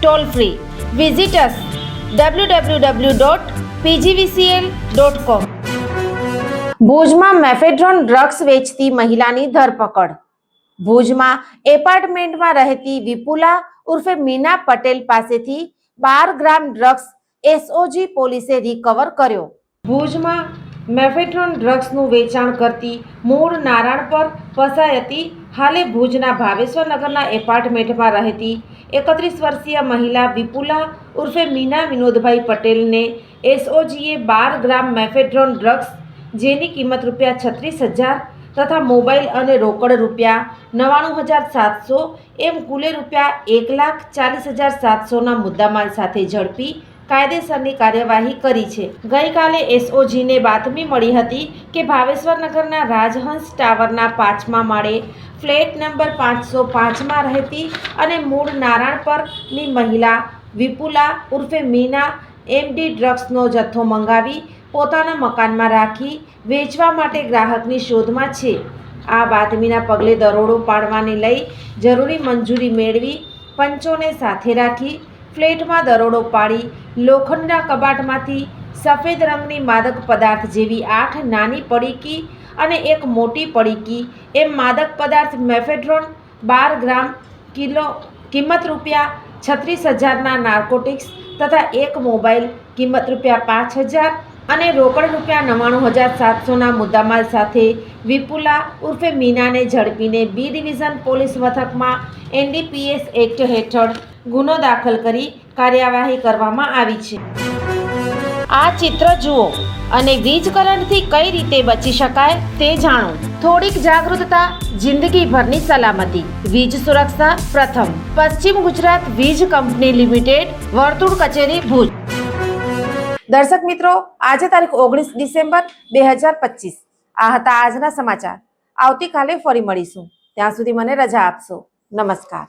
Toll free visitors W W W dot PGVCL dot com ભુજમાં mephedrone drugs વેચતી મહિલાની ધરપકડ. ભુજમાં એપાર્ટમેન્ટમાં રહેતી વિપુલા ઉર્ફે મીના પટેલ પાસેથી બાર ગ્રામ ડ્રગ્સ એસઓજી પોલીસે રિકવર કર્યો. ભુજમાં મેફેડ્રોન ડ્રગ્સનું વેચાણ કરતી મૂળ નારાયણ પર ફસાઈ હતી હાલે ભુજના ભાવેશ્વર નગરના એપાર્ટમેન્ટમાં રહેતી એકત્રીસ વર્ષીય મહિલા વિપુલા ઉર્ફે મીના વિનોદભાઈ પટેલને એસઓજીએ બાર ગ્રામ મેફેડ્રોન ડ્રગ્સ, જેની કિંમત રૂપિયા છત્રીસ હજાર તથા મોબાઈલ અને રોકડ રૂપિયા નવ્વાણું હજાર સાતસો, એમ કુલે રૂપિયા એક લાખ ચાલીસ હજાર સાતસોના મુદ્દામાલ સાથે ઝડપી કાયદેસરની કાર્યવાહી કરી છે. ગઈકાલે એસઓજીને બાતમી મળી હતી કે ભાવેશ્વર નગરના રાજહંસ ટાવરના પાંચમા માળે ફ્લેટ નંબર પાંચસો પાંચમાં રહેતી અને મૂળ નારાયણપરની મહિલા વિપુલા ઉર્ફે મીના એમડી ડ્રગ્સનો જથ્થો મંગાવી પોતાના મકાનમાં રાખી વેચવા માટે ગ્રાહકની શોધમાં છે. આ બાતમીના પગલે દરોડો પાડવાને લઈ જરૂરી મંજૂરી મેળવી પંચોને સાથે રાખી ફ્લેટમાં દરોડો પાડી લોખંડના કબાટમાંથી સફેદ રંગની માદક પદાર્થ જેવી આઠ નાની પડીકી અને એક મોટી પડીકી. એમ માદક પદાર્થ મેફેડ્રોન બાર ગ્રામ કિલો કિંમત રૂપિયા છત્રીસ હજારના નાર્કોટિક્સ તથા એક મોબાઈલ કિંમત રૂપિયા પાંચ હજાર અને રોકડ રૂપિયા નવ્વાણું હજાર સાતસોના મુદ્દામાલ સાથે વિપુલા ઉર્ફે મીનાને ઝડપીને બી ડિવિઝન પોલીસ મથકમાં એનડીપીએસ એક્ટ હેઠળ ગુનો દાખલ કરી કાર્યવાહી કરવામાં આવી છે. આ ચિત્ર જુઓ અને વીજ કરંટથી કઈ રીતે બચી શકાય તે જાણો. થોડીક જાગૃતતા, જિંદગીભરની સલામતી. વીજ સુરક્ષા પ્રથમ. પશ્ચિમ ગુજરાત વીજ કંપની લિમિટેડ, વર્તુળ કચેરી ભુજ. દર્શક મિત્રો, આજે તારીખ ઓગણીસ ડિસેમ્બર બે હજાર પચીસ. આ હતા આજના સમાચાર. આવતીકાલે ફરી મળીશું. ત્યાં સુધી મને રજા આપશો. નમસ્કાર.